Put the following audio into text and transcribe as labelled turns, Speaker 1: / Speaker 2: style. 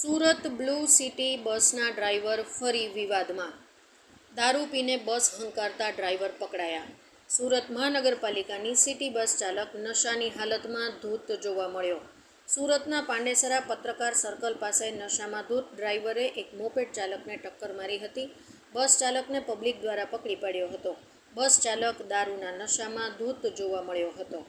Speaker 1: Surat blue city બસના driver ફરી વિવાદમાં. દારૂ પીને બસ હંકારતા ડ્રાઈવર પકડાયા. સુરત મહાનગરપાલિકાની સિટી બસ ચાલક નશાની હાલતમાં ધૂત જોવા મળ્યો. સુરતના પાંડેસરા પત્રકાર સર્કલ પાસે નશામાં ધૂત ડ્રાઈવરે એક મોપેડ ચાલકને ટક્કર મારી હતી. બસ ચાલકને પબ્લિક દ્વારા પકડી પાડ્યો હતો. બસ ચાલક દારૂના નશામાં ધૂત જોવા મળ્યો હતો.